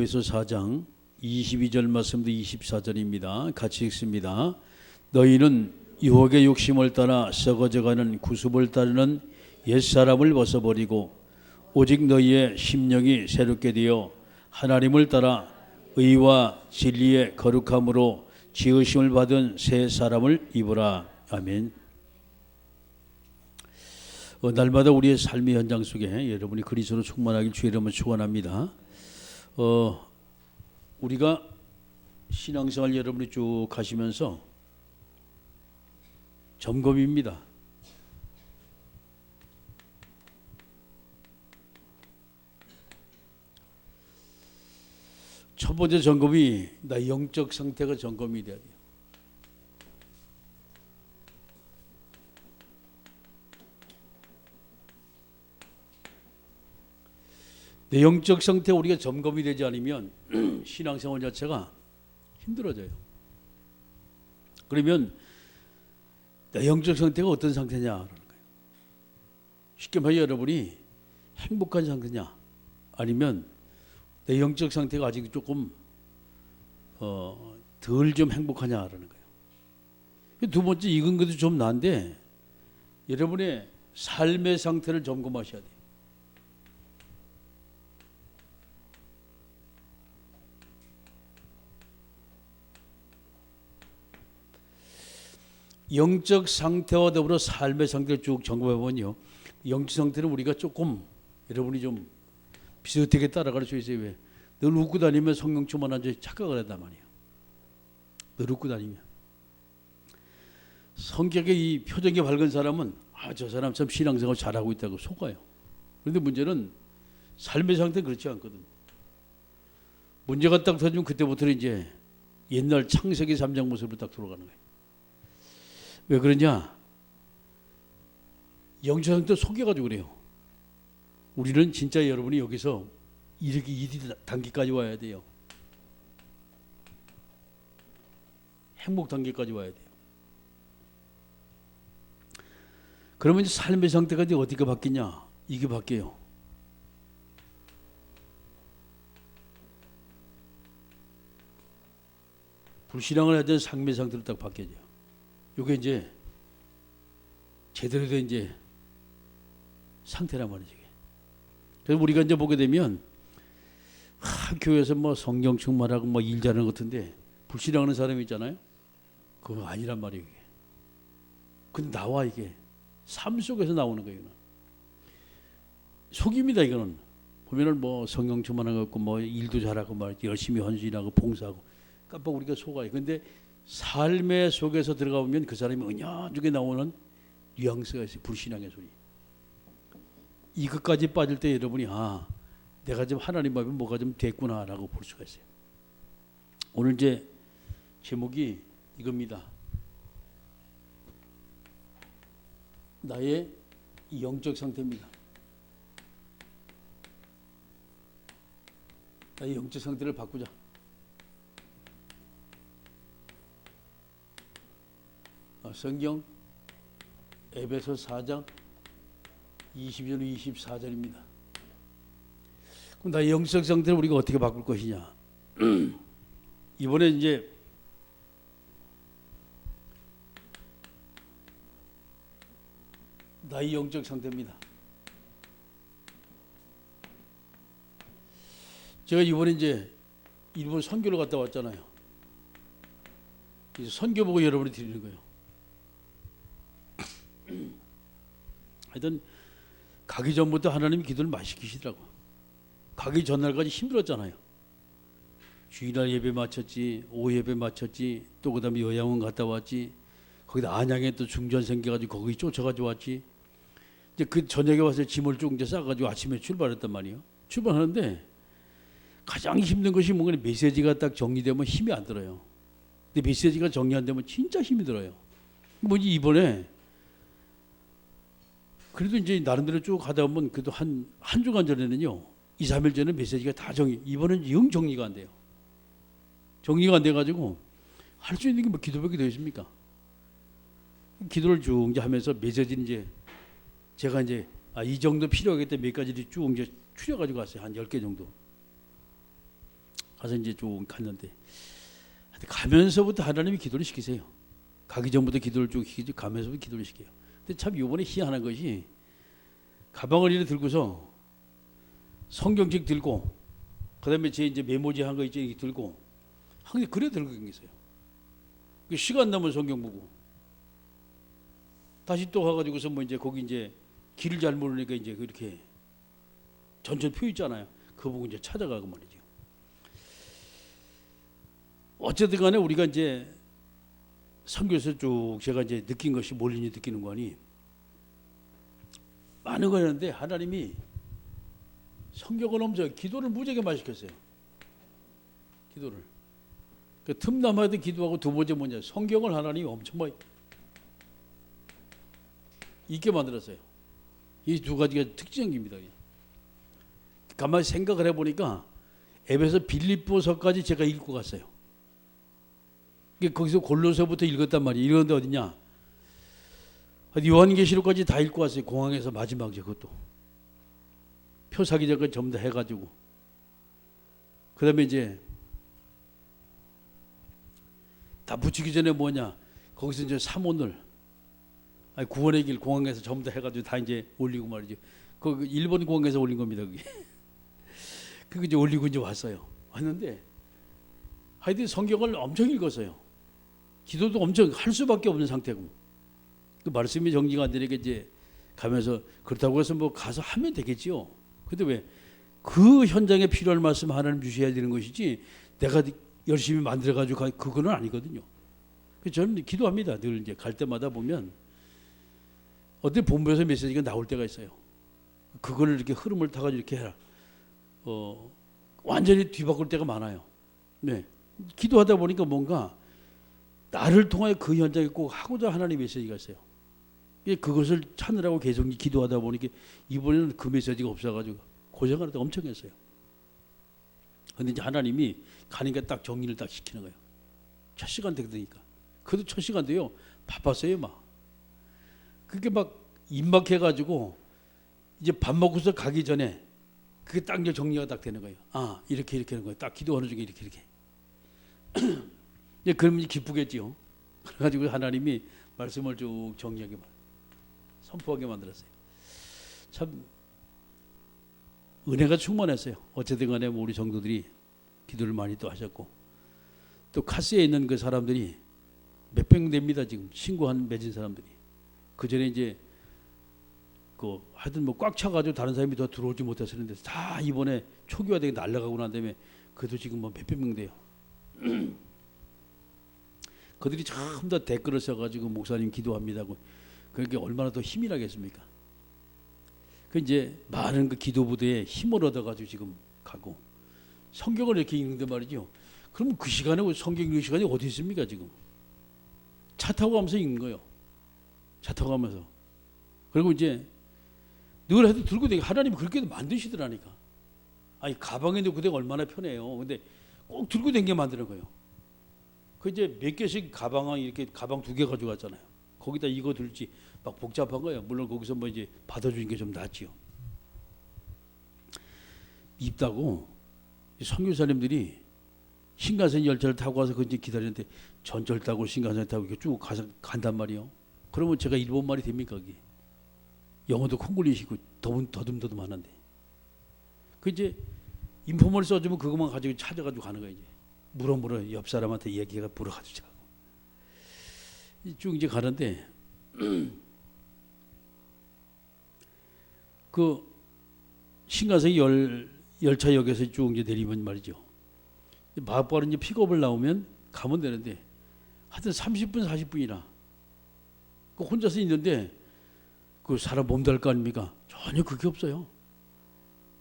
디모데후서 4장 22절 말씀도 24절입니다. 같이 읽습니다. 너희는 유혹의 욕심을 따라 썩어져가는 구습을 따르는 옛사람을 벗어버리고 오직 너희의 심령이 새롭게 되어 하나님을 따라 의와 진리의 거룩함으로 지으심을 받은 새 사람을 입으라. 아멘. 어, 날마다 우리의 삶의 현장 속에 여러분이 그리스도로 충만하길 주의 이름으로 축원합니다. 어, 우리가 신앙생활 여러분이 쭉 가시면서 점검입니다. 첫 번째 점검이 나 영적 상태가 점검이 돼야 돼요. 내 영적 상태 우리가 점검이 되지 않으면 신앙생활 자체가 힘들어져요. 그러면 내 영적 상태가 어떤 상태냐라는 거예요. 쉽게 말해 여러분이 행복한 상태냐 아니면 내 영적 상태가 아직 조금 어, 덜 좀 행복하냐라는 거예요. 두 번째 익은 것도 좀 난데 여러분의 삶의 상태를 점검하셔야 돼요. 영적 상태와 더불어 삶의 상태를 쭉 점검해 보면요. 영적 상태는 우리가 조금 여러분이 좀 비슷하게 따라갈 수 있어요. 왜? 늘 웃고 다니면 성령 충만한 줄 착각을 한단 말이에요. 늘 웃고 다니면. 성격의 이 표정이 밝은 사람은 아, 저 사람 참 신앙생활 잘하고 있다고 속아요. 그런데 문제는 삶의 상태는 그렇지 않거든. 문제가 딱 터지면 그때부터는 이제 옛날 창세기 3장 모습으로 딱 돌아가는 거예요. 왜 그러냐? 영적 상태 속여가지고 그래요. 우리는 진짜 여러분이 여기서 이렇게 이 단계까지 와야 돼요. 행복 단계까지 와야 돼요. 그러면 이제 삶의 상태가 이제 어디가 바뀌냐? 이게 바뀌어요. 불신앙을 하던 상매 상태로 딱 바뀌어져요. 이게 이제 제대로 된 이제 상태란 말이지. 그래서 우리가 이제 보게 되면 하, 교회에서 뭐 성경 충만하고 뭐 일 잘하는 것 같은데 불신하는 사람이 있잖아요. 그거 아니란 말이에요. 이게. 근데 나와 이게 삶 속에서 나오는 거예요. 이거는. 속입니다 이거는. 보면은 뭐 성경 같고 뭐 일도 잘하고 말 열심히 헌신하고 봉사하고 깜빡 우리가 속아요. 근데 삶의 속에서 들어가 보면 그 사람이 은연중에 나오는 뉘앙스가 있어요. 불신앙의 소리. 이것까지 빠질 때 여러분이 아 내가 좀 하나님 앞에 뭐가 좀 됐구나라고 볼 수가 있어요. 오늘 이제 제목이 이겁니다. 나의 영적 상태입니다. 나의 영적 상태를 바꾸자. 성경 에베소 4장 20절 24절입니다. 그럼 나의 영적 상태를 우리가 어떻게 바꿀 것이냐? 이번에 이제 나의 영적 상태입니다. 제가 이번에 이제 일본 선교를 갔다 왔잖아요. 선교 보고 여러분이 드리는 거예요. 하여튼 가기 전부터 하나님이 기도를 많이 시키시더라고. 가기 전날까지 힘들었잖아요. 주일날 예배 마쳤지, 오후 예배 마쳤지, 또 그다음에 요양원 갔다 왔지, 거기다 안양에 또 중전 생겨가지고 거기 쫓아가지고 왔지. 이제 그 저녁에 와서 짐을 쭉 이제 싸가지고 아침에 출발했단 말이에요. 출발하는데 가장 힘든 것이 뭔가 메시지가 딱 정리되면 힘이 안 들어요. 근데 메시지가 정리 안 되면 진짜 힘이 들어요. 뭐지 이번에 그래도 이제 나름대로 쭉 가다 보면 그래도 한, 한 주간 전에는요, 2, 3일 전에 메시지가 다 정리, 이번엔 영 정리가 안 돼요. 정리가 안 돼가지고 할 수 있는 게 뭐 기도밖에 되어 있습니까? 기도를 쭉 이제 하면서 메시지는 이제 제가 이제 아, 이 정도 필요하겠다 몇 가지를 쭉 이제 추려가지고 왔어요. 한 10개 정도. 가서 이제 쭉 갔는데 가면서부터 하나님이 기도를 시키세요. 가기 전부터 기도를 쭉 시키지 가면서부터 기도를 시켜요. 근데 참 요번에 희한한 것이 가방을 이렇게 들고서 성경책 들고 그다음에 제 이제 메모지 한 거 있죠 이렇게 들고 항상 그래 들고 계세요. 그 시간 남은 성경 보고 다시 또 가가지고서 뭐 이제 거기 이제 길을 잘 모르니까 이제 그렇게 전철 표 있잖아요. 그거 보고 이제 찾아가고 말이죠. 어쨌든 간에 우리가 이제 선교에서 쭉 제가 이제 느낀 것이 뭘인지 느끼는 거니 많은 거였는데 하나님이 성경을 엄청 기도를 무지하게 많이 시켰어요. 기도를. 그 틈남아도 기도하고 두 번째 뭐냐 성경을 하나님이 엄청 많이 있게 만들었어요. 이 두 가지가 특징입니다. 가만히 생각을 해보니까 앱에서 빌립보서까지 제가 읽고 갔어요. 거기서 골로서부터 읽었단 말이에요. 읽었는데 어디냐? 요한계시록까지 다 읽고 왔어요. 공항에서 마지막 제 그것도 표 사기 전까지 전부 다 해가지고 그 다음에 이제 다 붙이기 전에 뭐냐? 거기서 이제 삼원을 아니 구원의 길 공항에서 전부 다 해가지고 다 이제 올리고 말이죠. 그 일본 공항에서 올린 겁니다. 그게 그게 이제 올리고 이제 왔어요. 왔는데 하여튼 성경을 엄청 읽었어요. 기도도 엄청 할 수밖에 없는 상태고 그 말씀이 정리가 안 되니까 이제 가면서 그렇다고 해서 뭐 가서 하면 되겠지요. 근데 왜 그 현장에 필요할 말씀 하나님 주셔야 되는 것이지 내가 열심히 만들어 가지고 그거는 아니거든요. 그래서 저는 기도합니다. 늘 이제 갈 때마다 보면 어떤 본부에서 메시지가 나올 때가 있어요. 그거를 이렇게 흐름을 타가지고 이렇게 해라. 어, 완전히 뒤바꿀 때가 많아요. 네. 기도하다 보니까 뭔가 나를 통하여 그 현장에 꼭 하고자 하나님의 메시지가 있어요. 예, 그것을 찾느라고 계속 기도하다 보니까 이번에는 그 메시지가 없어가지고 고생하는데 엄청 했어요. 근데 이제 하나님이 가니까 딱 정리를 딱 시키는 거예요. 첫 시간 되니까. 그래도 첫 시간도요, 바빴어요, 막. 그게 막 임박해가지고 이제 밥 먹고서 가기 전에 그게 딱 정리가 딱 되는 거예요. 아, 이렇게 이렇게 하는 거예요. 딱 기도하는 중에 이렇게 이렇게. 이제 그러면 기쁘겠지요. 그래가지고 하나님이 말씀을 쭉 정리하게 만, 선포하게 만들었어요. 참 은혜가 충만했어요. 어쨌든 간에 뭐 우리 성도들이 기도를 많이 또 하셨고 또 카스에 있는 그 사람들이 몇백 명 됩니다. 지금 신고한 맺은 사람들이 그 전에 이제 그 하여튼 뭐 꽉 차가지고 다른 사람이 더 들어오지 못했었는데 다 이번에 초기화되게 날라가고 난 다음에 그래도 지금 뭐 몇백 명 돼요. 그들이 전부 다 댓글을 써가지고 목사님 기도합니다고 그게 얼마나 더 힘이 나겠습니까? 그 이제 많은 그 기도 부대에 힘을 얻어가지고 지금 가고 성경을 이렇게 읽는데 말이죠. 그러면 그 시간에 성경 읽는 시간이 어디 있습니까 지금? 차 타고 가면서 읽는 거예요. 차 타고 가면서 그리고 이제 늘 해도 들고 다니 하나님이 그렇게 만드시더라니까. 아니 가방에 넣고 다니기 얼마나 편해요. 근데 꼭 들고 다니게 만드는 거예요. 그 이제 몇 개씩 가방 이렇게 가방 두 개 가져갔잖아요. 거기다 이거 들지 막 복잡한 거예요. 물론 거기서 뭐 이제 받아주는 게 좀 낫지요. 입다고 선교사님들이 신간선 열차를 타고 와서 그 이제 기다리는데 전철 타고 신간선 타고 이렇게 쭉 가서 간단 말이요. 그러면 제가 일본 말이 됩니까 그게? 영어도 콩글리시고 더듬 더듬더듬 하는데 그 이제 인포머를 써주면 그것만 가지고 찾아가지고 가는 거예요 이제 물어 물어 옆 사람한테 얘기가 물어가지고 자고 쭉 이제 가는데 그 신간선 열 열차역에서 쭉 이제 내리면 말이죠. 마포로 이제 픽업을 나오면 가면 되는데 하여튼 30분 40분이나 그 혼자서 있는데 그 사람 몸달 거 아닙니까? 전혀 그게 없어요.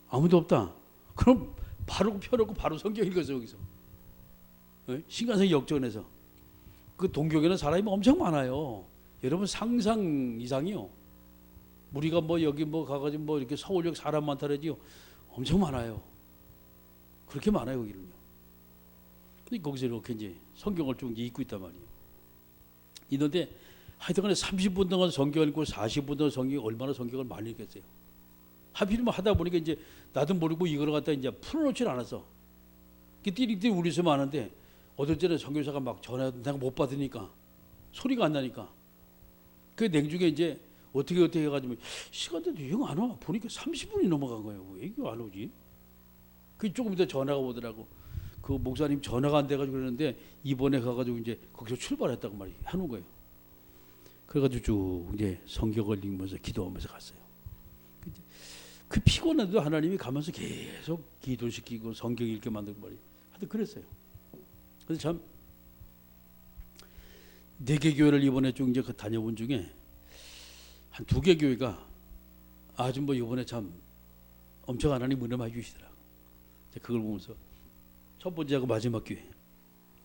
아무도 없다. 그럼 바로 펴놓고 바로 성경 읽어서 여기서 예? 신간선 역전에서 그 동경에는 사람이 엄청 많아요. 여러분 상상 이상이요. 우리가 뭐 여기 뭐 가가지고 뭐 이렇게 서울역 사람 많다 그러지요. 엄청 많아요. 그렇게 많아요 여기는요. 근데 거기서 이렇게 이제 성경을 좀 읽고 있단 말이에요. 있는데 하여튼간에 30분 동안 성경 읽고 40분 동안 성경 얼마나 성경을 많이 읽겠어요. 하필이면 하다 보니까 이제 나도 모르고 이거를 갖다 이제 풀어놓질 않았어. 그 띠리띠리 수 많은데 어떨 때는 선교사가 막 전화해도 내가 못 받으니까 소리가 안 나니까 그 냉중에 이제 어떻게 어떻게 해가지고 시간대도 영 안 와. 보니까 30분이 넘어간 거예요. 왜 이게 안 오지? 그 조금 이따 전화가 오더라고. 그 목사님 전화가 안 돼가지고 그러는데 이번에 가가지고 이제 거기서 출발했다고 말이 하는 거예요. 그래가지고 쭉 이제 성경을 읽으면서 기도하면서 갔어요. 그 피곤해도 하나님이 가면서 계속 기도시키고 성경 읽게 만들고 말이 하여튼 그랬어요. 그래서 참 네 개 교회를 이번에 쭉 이제 그 다녀본 중에 한 두 개 교회가 아주 뭐 이번에 참 엄청 하나님 은혜 많이 주시더라고. 이제 그걸 보면서 첫 번째하고 마지막 교회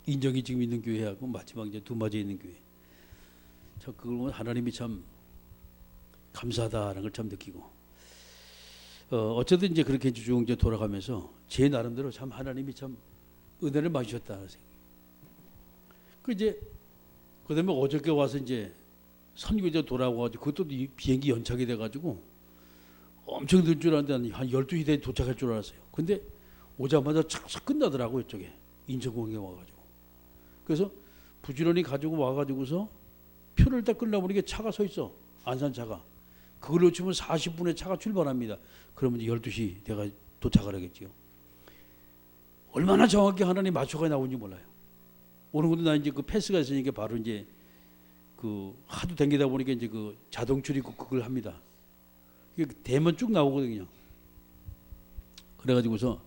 인정이 지금 있는 교회하고 마지막 이제 두 마디에 있는 교회. 저 그걸 보면 하나님이 참 감사하다라는 걸 참 느끼고 어, 어쨌든 이제 그렇게 쭉 이제 돌아가면서 제 나름대로 참 하나님이 참 은혜를 많이 주셨다는 생각. 그 이제 그다음에 어저께 와서 이제 선교제 돌아와가지고 그것도 이 비행기 연착이 돼가지고 엄청 늦을 줄 알았는데 한 12시 대에 도착할 줄 알았어요. 근데 오자마자 착착 끝나더라고요, 이쪽에. 인천공항에 와가지고. 그래서 부지런히 가지고 와가지고서 표를 딱 끝나보니 게 차가 서 있어. 안산차가. 그걸 놓치면 40분에 차가 출발합니다. 그러면 이제 12시 내가 도착을 하겠지요. 얼마나 정확히 하나님 맞춰가 나온지 몰라요. 오는 것도 나 이제 그 패스가 있으니까 바로 이제 그 하도 댕기다 보니까 이제 그 자동 출입국 그걸 합니다. 이게 대면 쭉 나오거든요. 그래가지고서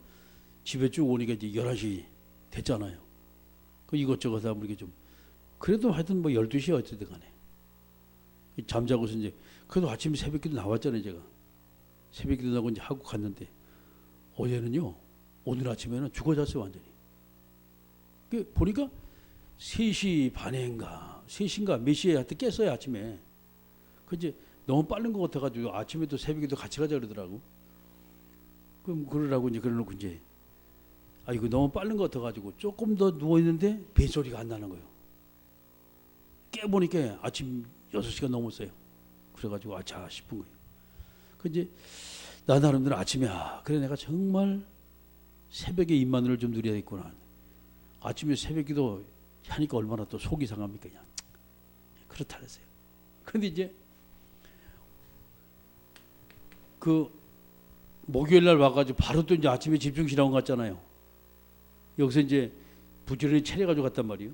집에 쭉 오니까 이제 11시 됐잖아요. 그 이것저것 하다 보니까 좀 그래도 하여튼 뭐 12시에 어쨌든 간에 잠자고서 이제 그래도 아침에 새벽기도 나왔잖아요 제가 새벽기도 나고 이제 하고 갔는데 어제는요 오늘 아침에는 죽어 잤어요 완전히 그 보니까 3시 반에인가 3시인가 몇 시에 하여튼 깼어요 아침에 그 이제 너무 빠른 것 같아가지고 아침에도 새벽에도 같이 가자 그러더라고 그럼 그러라고 이제 그러놓고 이제 아 이거 너무 빠른 것 같아가지고 조금 더 누워 있는데 뱃소리가 안 나는 거예요. 깨보니까 아침 6시가 넘었어요. 그래가지고 아차 싶은 거예요. 그 이제 나 나름대로 아침에 아 그래 내가 정말 새벽에 입마늘을 좀 누려야겠구나. 아침에 새벽기도 하니까 얼마나 또 속이 상합니까 그냥 그렇다 그랬어요. 그런데 이제 그 목요일 날 와가지고 바로 또 이제 아침에 집중실하고 갔잖아요. 여기서 이제 부지런히 차려가지고 갔단 말이에요.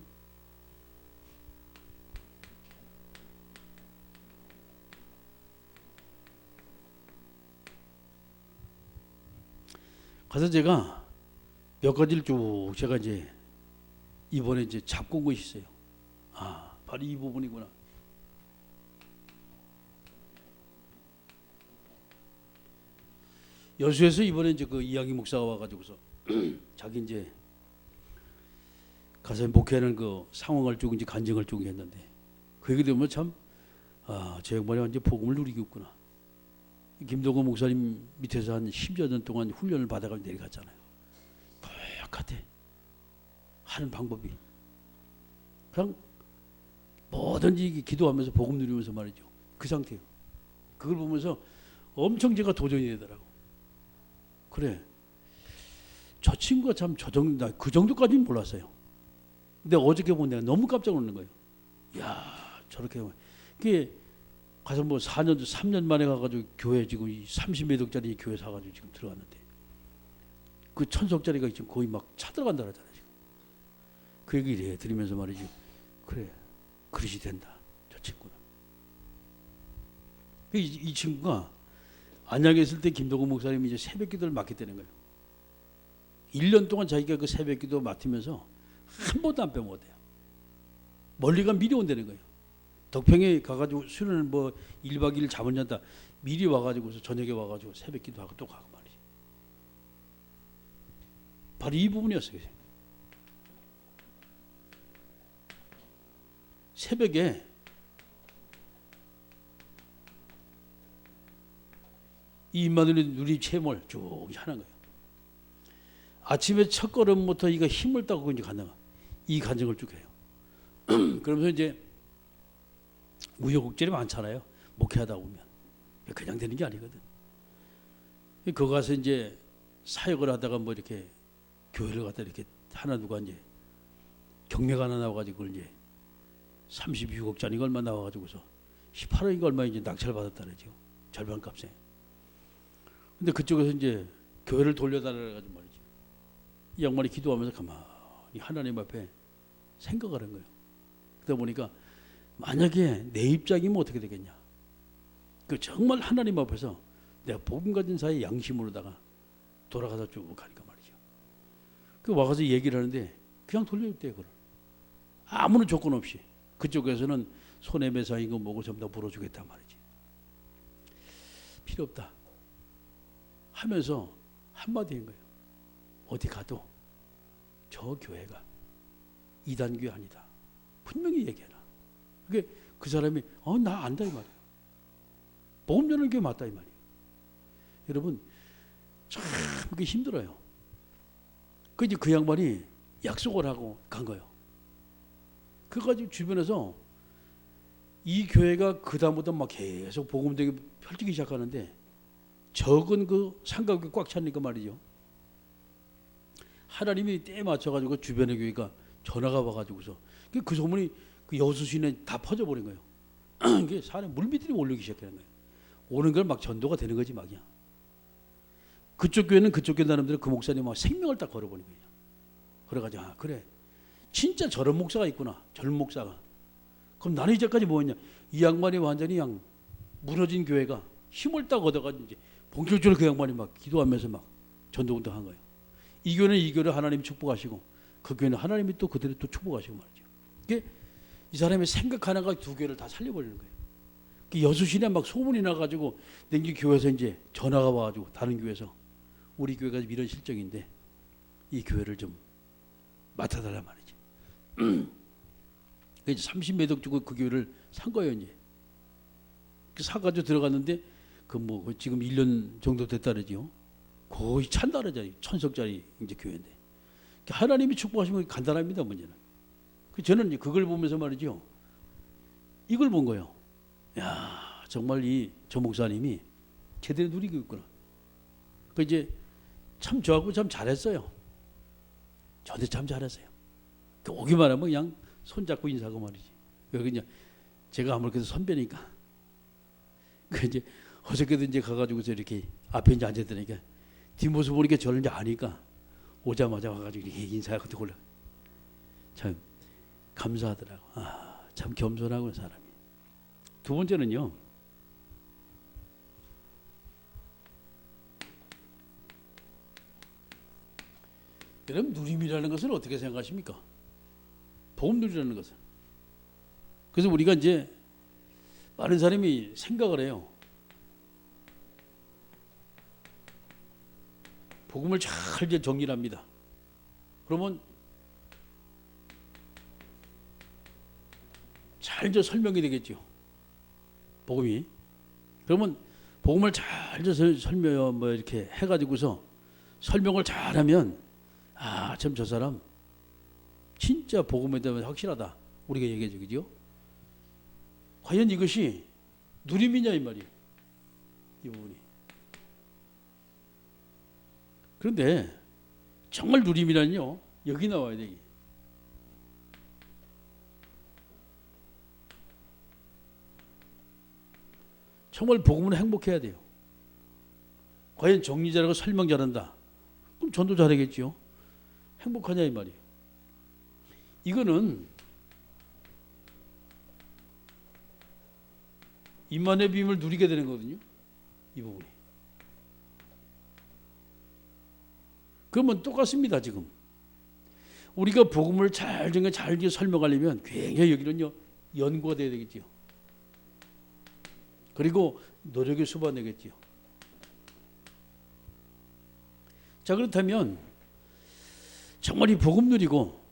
가서 제가 몇 가지를 쭉 제가 이제 이번에 이제 잡고 온 것이 있어요. 아, 바로 이 부분이구나. 여수에서 이번에 이제 그 이양희 목사가 와가지고서 자기 이제 가서 목회하는 그 상황을 쭉 이제 간증을 쭉 했는데 그 얘기 들으면 참 아, 제 양반이 완전 복음을 누리고 있구나. 김동건 목사님 밑에서 한 10여 년 동안 훈련을 받아가지고 내려갔잖아요. 고약하대. 하는 방법이. 그냥 뭐든지 기도하면서 복음 누리면서 말이죠. 그 상태예요. 그걸 보면서 엄청 제가 도전이 되더라고. 그래. 저 친구가 참 저 정도, 그 정도까지는 몰랐어요. 근데 어저께 보면 내가 너무 깜짝 놀란 거예요. 야 저렇게. 그게 가서 뭐 4년, 3년 만에 가가지고 교회 지금 30몇 억짜리 교회 사가지고 지금 들어갔는데 그 천석짜리가 지금 거의 막 차들어간다 그러잖아요. 그 얘기를 해 들으면서 말이지. 그래. 그릇이 된다. 저 친구는. 이, 이 친구가 안양에 있을 때 김동국 목사님이 이제 새벽 기도를 맡겠다는 거예요. 1년 동안 자기가 그 새벽 기도 맡으면서 한 번도 안 빼먹었대요. 멀리 가 미리 온다는 거예요. 덕평에 가가지고 수련을 뭐 1박 2일 잠을 잔다. 미리 와가지고서 저녁에 와가지고 새벽 기도하고 또 가고 말이지. 바로 이 부분이었어요. 새벽에 이 인마들이 누리 체험을 쭉 하는 거예요. 아침에 첫 걸음부터 이거 힘을 따고 이제 가는 이 간증을 쭉 해요. 그러면서 이제 우여곡절이 많잖아요. 목회하다 보면 그냥 되는 게 아니거든. 거기 가서 이제 사역을 하다가 뭐 이렇게 교회를 갖다 이렇게 하나 누가 이제 경매가 하나 나와가지고 이제 36억 짜리 얼마 나와가지고서 18억인가 얼마 이제 낙찰 받았다네죠 절반 값에. 근데 그쪽에서 이제 교회를 돌려달라 가지고 말이죠. 이 양반이 기도하면서 가만히 하나님 앞에 생각을 한 거예요. 그러다 보니까 만약에 내 입장이면 어떻게 되겠냐? 그 정말 하나님 앞에서 내가 복음 가진 사의 양심으로다가 돌아가서 쭉 가니까 말이죠. 그 와가서 얘기를 하는데 그냥 돌려줬대요, 그걸. 아무런 조건 없이. 그쪽에서는 손해배상인 거 뭐고 전부 다 물어주겠단 말이지. 필요 없다. 하면서 한마디인 거예요. 어디 가도 저 교회가 이단 교회 아니다. 분명히 얘기해라. 그게 그 사람이 어 나 안다 이 말이에요. 보험 전는 교회 맞다 이 말이에요. 여러분 참 그게 힘들어요. 그 이제 그 양반이 약속을 하고 간 거예요. 그가지고 주변에서 이 교회가 그 다음부터 막 계속 복음 되게 펼치기 시작하는데 적은 그 상가가 꽉 차니까 말이죠. 하나님이 때에 맞춰가지고 주변의 교회가 전화가 와가지고서 그- 그 소문이 그 여수 시내 다 퍼져버린 거예요. 이게 사람 물밑들이 올리기 시작하는 거예요. 오는 걸 막 전도가 되는 거지 막이야. 그쪽 교회는 그쪽 교회 사람들은 그 목사님 막 생명을 딱 걸어버린 거예요. 그래가지고 아 그래 진짜 저런 목사가 있구나 젊은 목사가. 그럼 나는 이제까지 뭐했냐? 이 양반이 완전히 양 무너진 교회가 힘을 딱 얻어가지고 이제 본격적으로 그 양반이 막 기도하면서 막 전도운동 한 거예요. 이 교회는 이 교회를 하나님이 축복하시고 그 교회는 하나님이 또 그들을 또 축복하시고 말이죠. 이게 이 사람의 생각 하나가 두 교회를 다 살려버리는 거예요. 그 여수시내 막 소문이 나가지고 냉기 교회에서 이제 전화가 와가지고 다른 교회에서 우리 교회가 이런 실정인데 이 교회를 좀 맡아달란 말이지. 그 이제 30매덕 주고 그 교회를 산 거예요 이제. 그 사가지고 들어갔는데 그 뭐 지금 1년 정도 됐다르지요. 거의 찬다르잖아요. 천석짜리 이제 교회인데. 그 하나님이 축복하시면 간단합니다 문제는. 그 저는 그걸 보면서 말이죠. 이걸 본 거예요. 야 정말 이저 목사님이 제대로 누리고 있구나. 그 이제 참 저하고 참 잘했어요. 저한테 참 잘했어요. 그 오기만 하면 그냥 손잡고 인사하고 말이지. 이제 제가 아무래도 선배니까. 그 이제 어저께도 이제 가가지고서 이렇게 앞에 이제 앉아있으니까 뒷모습 보니까 저를 이제 아니까 오자마자 와가지고 이렇게 인사하고 또 올라. 참 감사하더라고. 아, 참 겸손하고 사람이. 두 번째는요. 여러분 누림이라는 것을 어떻게 생각하십니까? 누리라는 것은. 그래서 우리가 이제 많은 사람이 생각을 해요. 복음을 잘 이제 정리를 합니다. 그러면 잘 이제 설명이 되겠죠. 복음이. 그러면 복음을 잘 이제 설- 설명 뭐 이렇게 해가지고서 설명을 잘하면 아 참 저 사람 진짜 복음에 대한 확실하다. 우리가 얘기해죠, 그죠? 과연 이것이 누림이냐 이 말이에요. 이 부분이. 그런데 정말 누림이라는요 여기 나와야 돼. 정말 복음은 행복해야 돼요. 과연 정리 잘하고 설명 잘한다. 그럼 전도 잘하겠죠. 행복하냐 이 말이에요. 이거는 임만의 비밀을 누리게 되는 거거든요. 이 부분이. 그러면 똑같습니다 지금. 우리가 복음을 잘 잘 설명하려면 굉장히 여기는요 연구가 돼야 되겠지요. 그리고 노력이 수반되겠지요. 자 그렇다면 정말 이 복음 누리고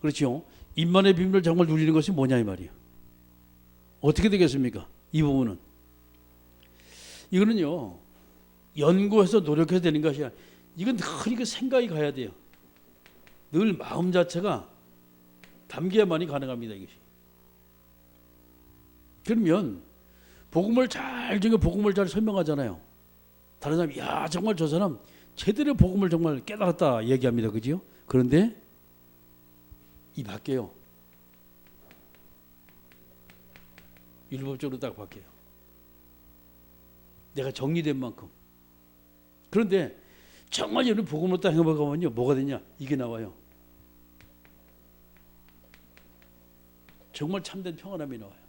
그렇죠. 임만의 비밀을 정말 누리는 것이 뭐냐 이 말이에요. 어떻게 되겠습니까? 이 부분은 이거는요 연구해서 노력해야 되는 것이 아니라 이건 늘 이거 생각이 가야 돼요. 늘 마음 자체가 담겨야만이 가능합니다 이것이. 그러면 복음을 잘 정해 복음을 잘 설명하잖아요. 다른 사람이 야 정말 저 사람 제대로 복음을 정말 깨달았다 얘기합니다. 그지요? 그런데 이 바뀌어요. 율법적으로 딱 바뀌어요. 내가 정리된 만큼. 그런데 정말 여러분 복음으로 딱 행해보면요 뭐가 되냐 이게 나와요. 정말 참된 평안함이 나와요.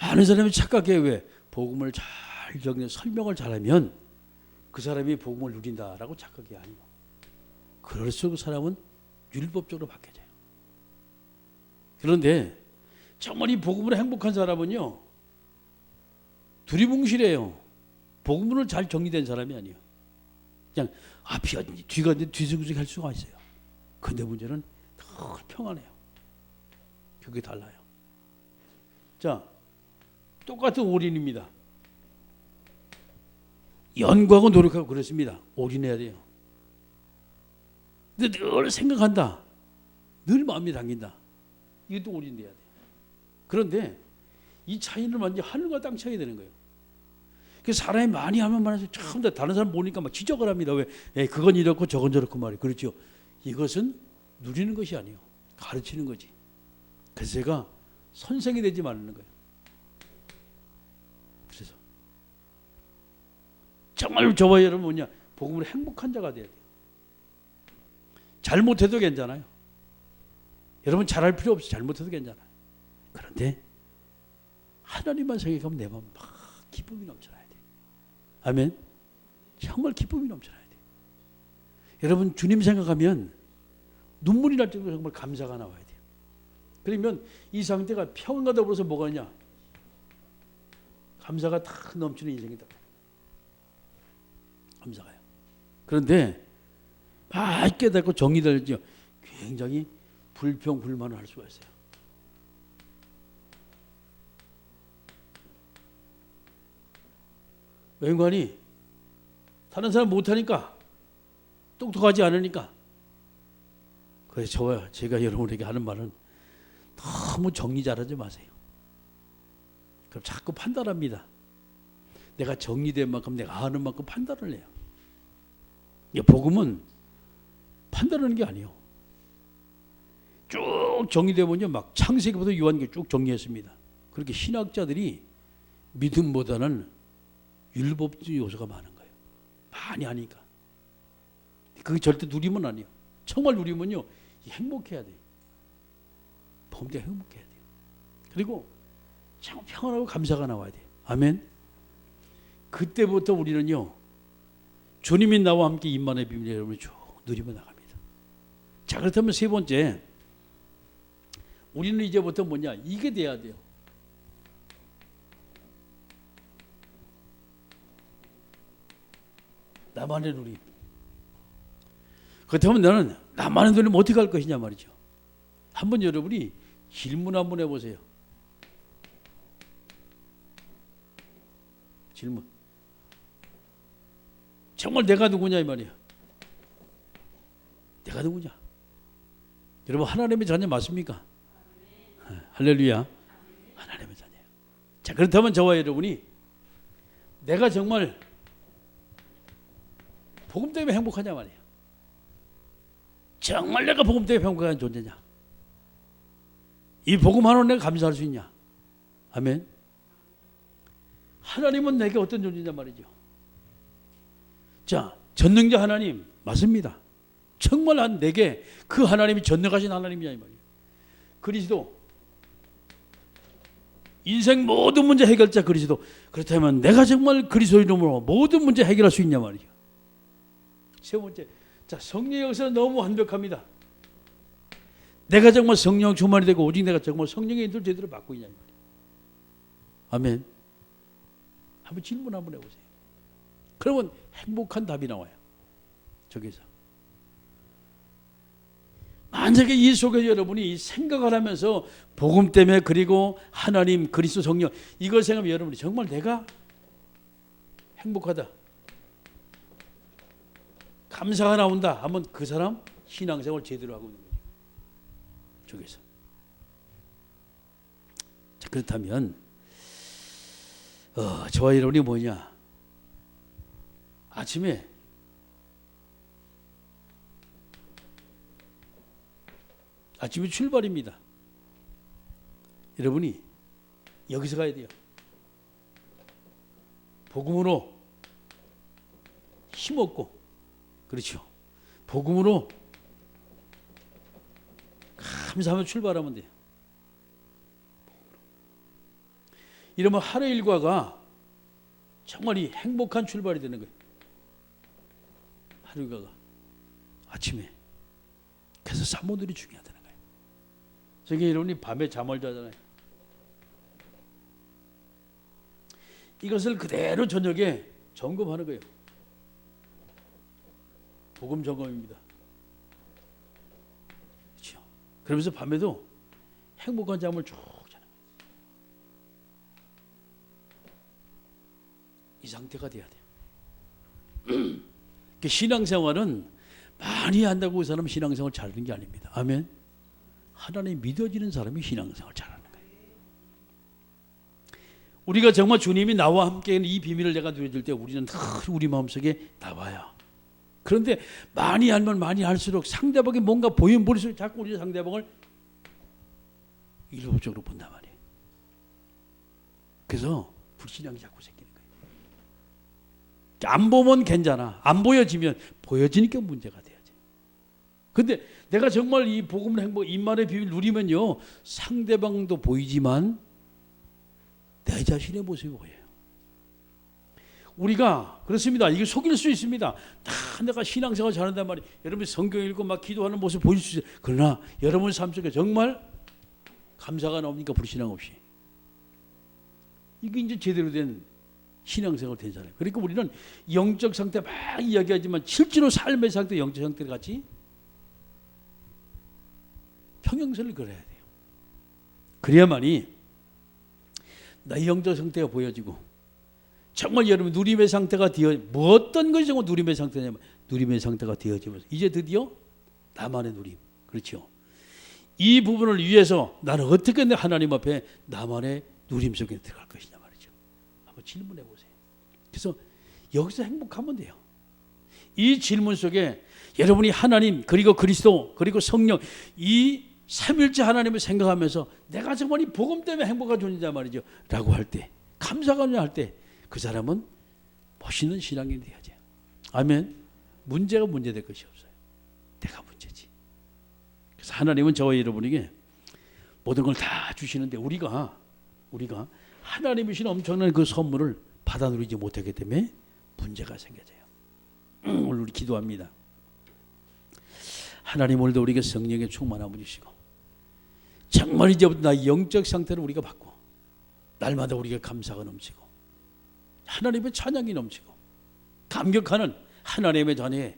많은 사람이 착각해 왜 복음을 잘 설명을 잘하면 그 사람이 복음을 누린다라고 착각이 아니고 그럴수록 그 사람은 율법적으로 바뀌어져요. 그런데 정말 이 복음으로 행복한 사람은요 두리뭉실해요. 복음으로 잘 정리된 사람이 아니에요. 그냥 앞이 어딘지 뒤가 어딘지 뒤숭숭 할 수가 있어요. 근데 문제는 더 평안해요. 그게 달라요. 자, 똑같은 올인입니다. 연구하고 노력하고 그렇습니다. 올인해야 돼요. 근데 늘 생각한다. 늘 마음이 당긴다. 이것도 올인돼야 돼요. 그런데 이 차이는 완전 하늘과 땅 차이 되는 거예요. 그 사람이 많이 하면 많아서 참 다른 사람 보니까 막 지적을 합니다. 왜? 에 그건 이렇고 저건 저렇고 말이에요. 그렇죠. 이것은 누리는 것이 아니에요. 가르치는 거지. 그래서 제가 선생이 되지 말라는 거예요. 그래서 정말 저와 여러분 뭐냐 복음으로 행복한 자가 돼야 돼요. 잘못해도 괜찮아요. 여러분 잘할 필요 없이 잘못해도 괜찮아요. 그런데 하나님만 생각하면 내 마음 막 기쁨이 넘쳐나야 돼. 아멘. 정말 기쁨이 넘쳐나야 돼. 여러분 주님 생각하면 눈물이 날 정도로 정말 감사가 나와야 돼요. 그러면 이 상태가 평안과 더불어서 뭐가 있냐? 감사가 탁 넘치는 인생이다. 감사가요. 그런데 막 깨닫고 정리되죠. 굉장히 불평 불만을 할 수가 있어요. 웬관이 다른 사람 못하니까 똑똑하지 않으니까 그래서 저와 제가 여러분에게 하는 말은 너무 정리 잘하지 마세요. 그럼 자꾸 판단합니다. 내가 정리된 만큼 내가 아는 만큼 판단을 해요. 이 복음은 판단하는 게 아니에요. 쭉 정리되면요, 막 창세기부터 요한기 쭉 정리했습니다. 그렇게 신학자들이 믿음보다는 율법적 요소가 많은 거예요. 많이 하니까. 그게 절대 누리면 아니에요. 정말 누리면요, 행복해야 돼요. 범대 행복해야 돼요. 그리고 참 평안하고 감사가 나와야 돼요. 아멘. 그때부터 우리는요, 주님이 나와 함께 임만의 비밀 여러분이 쭉 누리며 나갑니다. 자, 그렇다면 세 번째, 우리는 이제부터 뭐냐, 이게 돼야 돼요. 나만의 누림. 그렇다면 나는 나만의 누림 어떻게 할 것이냐 말이죠. 한번 여러분이 질문 한번 해보세요. 질문. 정말 내가 누구냐 이 말이야. 내가 누구냐? 여러분 하나님의 자녀 맞습니까? 할렐루야. 하나님의 자녀예요. 자 그렇다면 저와 여러분이 내가 정말 복음 때문에 행복하냐 말이야. 정말 내가 복음 때문에 행복한 존재냐? 이 복음 하나로 내가 감사할 수 있냐? 아멘. 하나님은 내게 어떤 존재냐 말이죠. 자, 전능자 하나님 맞습니다. 정말 한 내게 그 하나님이 전능하신 하나님이냐 이 말이에요. 그리스도 인생 모든 문제 해결자 그리스도 그렇다면 내가 정말 그리스도 이름으로 모든 문제 해결할 수 있냐 말이죠. 세 번째, 자 성령 역사는 너무 완벽합니다. 내가 정말 성령 충만이 되고 오직 내가 정말 성령의 인도를 제대로 받고 있냐 이 말이에요. 아멘. 한번 질문 한번 해보세요. 그러면 행복한 답이 나와요. 저기서. 만약에 이 속에 여러분이 생각을 하면서 복음 때문에 그리고 하나님 그리스도 성령 이걸 생각하면 여러분이 정말 내가 행복하다. 감사가 나온다 하면 그 사람 신앙생활 제대로 하고 있는 거죠. 저기서. 자, 그렇다면 어, 저와 여러분이 뭐냐? 아침에 아침에 출발입니다. 여러분이 여기서 가야 돼요. 복음으로 힘없고 그렇죠. 복음으로 감사하며 출발하면 돼요. 이러면 하루 일과가 정말 이 행복한 출발이 되는 거예요. 하루 일과가 아침에 그래서 사모들이 중요하다 저게 여러분이 밤에 잠을 자잖아요. 이것을 그대로 저녁에 점검하는 거예요. 복음 점검입니다. 그렇죠. 그러면서 밤에도 행복한 잠을 쭉 자는 거예요. 이 상태가 돼야 돼요. 그 신앙생활은 많이 한다고 그 사람 신앙생활 잘하는 게 아닙니다. 아멘. 하나님 믿어지는 사람이 신앙생활 잘하는 거예요. 우리가 정말 주님이 나와 함께 이 비밀을 내가 누려줄 때 우리는 늘 우리 마음속에 나와요. 그런데 많이 하면 많이 할수록 상대방이 뭔가 보이면 볼수록 자꾸 우리 상대방을 일반적으로 본단 말이에요. 그래서 불신앙이 자꾸 생기는 거예요. 안 보면 괜찮아. 안 보여지면 보여지니까 문제가 돼야지. 근데 내가 정말 이 복음을 행복 입만의 비밀 누리면요 상대방도 보이지만 내 자신의 모습이 보여요. 우리가 그렇습니다. 이게 속일 수 있습니다. 다 내가 신앙생활 잘한단 말이. 여러분 성경 읽고 막 기도하는 모습 보일 수 있어요. 그러나 여러분 삶 속에 정말 감사가 나옵니까 불신앙 없이. 이게 이제 제대로 된 신앙생활 된 사람. 그러니까 우리는 영적 상태 막 이야기하지만 실제로 삶의 상태, 영적 상태 같이 평행선을 걸어야 돼요. 그래야만이 나의 영적 상태가 보여지고 정말 여러분 누림의 상태가 되어 뭐 어떤 것이 정말 누림의 상태냐면 누림의 상태가 되어지면서 이제 드디어 나만의 누림 그렇죠. 이 부분을 위해서 나는 어떻게 내 하나님 앞에 나만의 누림 속에 들어갈 것이냐 말이죠. 한번 질문해 보세요. 그래서 여기서 행복하면 돼요. 이 질문 속에 여러분이 하나님 그리고 그리스도 그리고 성령 이 삼일째 하나님을 생각하면서 내가 정말 이 복음 때문에 행복한 존재다 말이죠. 라고 할 때 감사가 할 때 그 사람은 멋있는 신앙이 돼야죠. 아멘. 문제가 문제될 것이 없어요. 내가 문제지. 그래서 하나님은 저와 여러분에게 모든 걸 다 주시는데 우리가 우리가 하나님이 신 엄청난 그 선물을 받아 누리지 못하기 때문에 문제가 생겨져요. 오늘 우리 기도합니다. 하나님 오늘도 우리에게 성령의 충만함을 주시고 정말 이제부터 나의 영적 상태를 우리가 바꿔 날마다 우리가 감사가 넘치고 하나님의 찬양이 넘치고 감격하는 하나님의 자녀의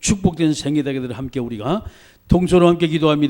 축복된 생애되기를 함께 우리가 동서로 함께 기도합니다.